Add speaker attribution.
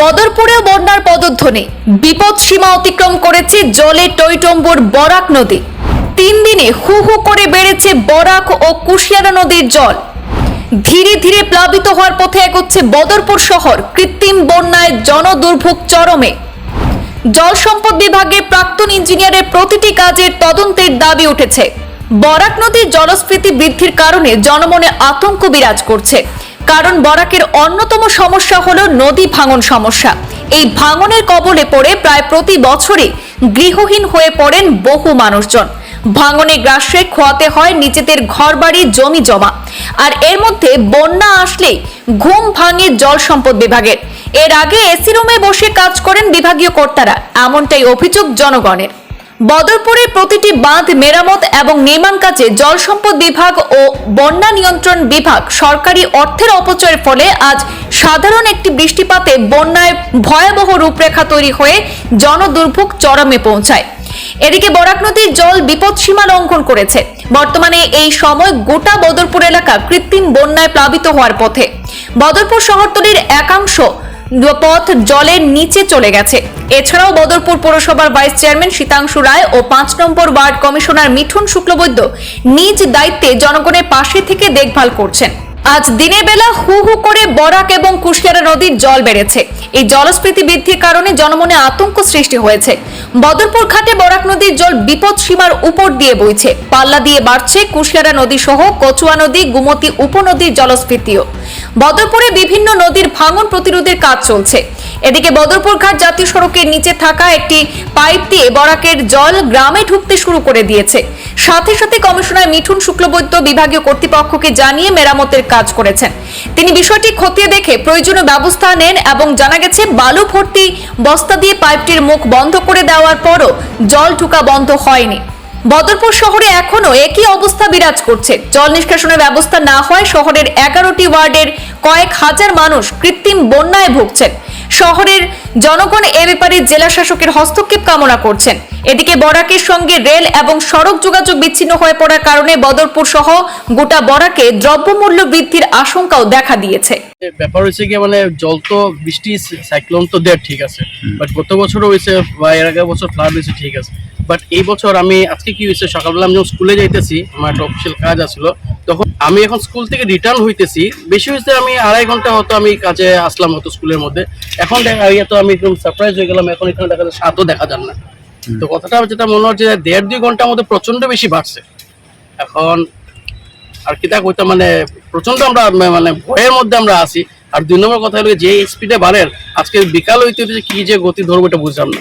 Speaker 1: বদরপুরে বন্যার পদধ্বনি। বিপদ সীমা অতিক্রম করেছে জলে টইটম্বুর বরাক নদী। তিন দিনে হু হু করে বেড়েছে বরাক ও কুশিয়ারা নদীর জল। ধীরে ধীরে প্লাবিত হওয়ার পথে এগোচ্ছে বদরপুর শহর কৃত্রিম বন্যায় জনদুর্ভোগ চরমে। জল সম্পদ বিভাগের প্রাক্তন ইঞ্জিনিয়ারের প্রতিটি কাজের তদন্তের দাবি উঠেছে। বরাক নদীর জলস্ফীতি বৃদ্ধির কারণে জনমনে আতঙ্ক বিরাজ করছে। কারণ বরাকের অন্যতম সমস্যা হলো নদী ভাঙন সমস্যা। এই ভাঙনের কবলে পড়ে প্রায় প্রতি বছরই গৃহহীন হয়ে পড়েন বহু মানুষজন। ভাঙনে গ্রাসে খোয়াতে হয় নিজেদের ঘরবাড়ি, জমি জমা। আর এর মধ্যে বন্যা আসলেই ঘুম ভাঙে জল সম্পদ বিভাগের। এর আগে এসি রুমে বসে কাজ করেন বিভাগীয় কর্তারা, এমনটাই অভিযোগ জনগণের। বদরপুরের প্রতিটি বাঁধ মেরামত এবং নির্মাণ কাজে জল সম্পদ বিভাগ ও বন্যা নিয়ন্ত্রণ বিভাগ সরকারি অর্থের অপচয়ের ফলে আজ সাধারণ একটি বৃষ্টিপাতে বন্যায় ভয়াবহ রূপরেখা তৈরি হয়ে জনদুর্ভোগ চরমে পৌঁছায়। এদিকে বরাক নদীর জল বিপদ সীমা লঙ্ঘন করেছে। বর্তমানে এই সময় গোটা বদরপুর এলাকা কৃত্রিম বন্যায় প্লাবিত হওয়ার পথে। বদরপুর শহরতলির একাংশ পথ জলের নিচে চলে গেছে। এছাড়াও বদরপুর পৌরসভার ভাইস চেয়ারম্যান শীতাংশু রায় ও পাঁচ number ward commissioner Mithun Shuklabaidya নিজ দায়িত্বে জনগণের পাশে থেকে দেখভাল করছেন। আজ দিনের বেলা হু হু করে বরাক এবং কুশিয়ারা নদীর জল বেড়েছে। এই জলস্ফীতি বৃদ্ধির কারণে জনমনে আতঙ্ক সৃষ্টি হয়েছে। বদরপুর ঘাটে বরাক নদীর জল বিপদ সীমার উপর দিয়ে বইছে। পাল্লা দিয়ে বাড়ছে কুশিয়ারা নদী সহ কচুয়া নদী, গুমতি উপনদীর জলস্ফীতিও। বদরপুরে বিভিন্ন নদীর ভাঙন প্রতিরোধের কাজ চলছে। এদিকে বদরপুর ঘাট জাতীয় সড়কের নিচে থাকা একটি পাইপ দিয়ে বরাকের জল গ্রামে ঢুকতে শুরু করে দিয়েছে। সাথে সাথে কমিশনার মিঠুন শুক্লবৈদ্য বিভাগীয় কর্তৃপক্ষকে জানিয়ে মেরামতের কাজ করেছেন। তিনি বিষয়টি খতিয়ে দেখে প্রয়োজনীয় ব্যবস্থা নেন এবং জানা গেছে, বালু ভর্তি বস্তা দিয়ে পাইপটির মুখ বন্ধ করে দেওয়ার পরও জল ঢুকা বন্ধ হয়নি। বদরপুর শহরে এখনও একই অবস্থা বিরাজ করছে। জল নিষ্কাশনের ব্যবস্থা না হয় শহরের এগারোটি ওয়ার্ডের কয়েক হাজার মানুষ কৃত্রিম বন্যায় ভুগছেন। শহরের জনগণ এ ব্যাপারে জেলা শাসকের হস্তক্ষেপ কামনা করছেন। এদিকে বরাকের সঙ্গে রেল এবং সড়ক যোগাযোগ বিচ্ছিন্ন হয়ে পড়ার কারণে বদরপুর সহ গোটা বরাকে দ্রব্যমূল্য বৃদ্ধির আশঙ্কাও দেখা দিয়েছে।
Speaker 2: ব্যাপার হয়েছে কি মানে জল তো বৃষ্টি সাইক্লোন তো দেয় ঠিক আছে। বাট গত বছরও হয়েছে বা এর আগের বছর ফ্লাড হয়েছে ঠিক আছে। বাট এই বছর আমি আজকে কি হয়েছে সকালবেলা আমি যখন স্কুলে যাইতেছি আমার একটা অফিসিয়াল কাজ আসলো তখন আমি এখন স্কুল থেকে রিটার্ন হইতেছি। বেশি হয়েছে আমি আড়াই ঘণ্টা হয়তো আমি কাজে আসলাম হয়তো স্কুলের মধ্যে। এখন দেখা তো আমি একদম সারপ্রাইজ হয়ে গেলাম এখন এখানে দেখা যায় সাতও দেখা যান না। তো কথাটা যেটা মনে হচ্ছে যে দেড় দুই ঘণ্টার মধ্যে প্রচণ্ড বেশি বাড়ছে। এখন আর কিতা কইতাম মানে প্রচণ্ড আমরা মানে ভয়ের মধ্যে আমরা আছি। আর দুই নম্বর কথা হলো যে স্পিডে বাড়েন আজকে বিকাল হইতে হইতে কি যে গতি ধরবো এটা বুঝলাম না।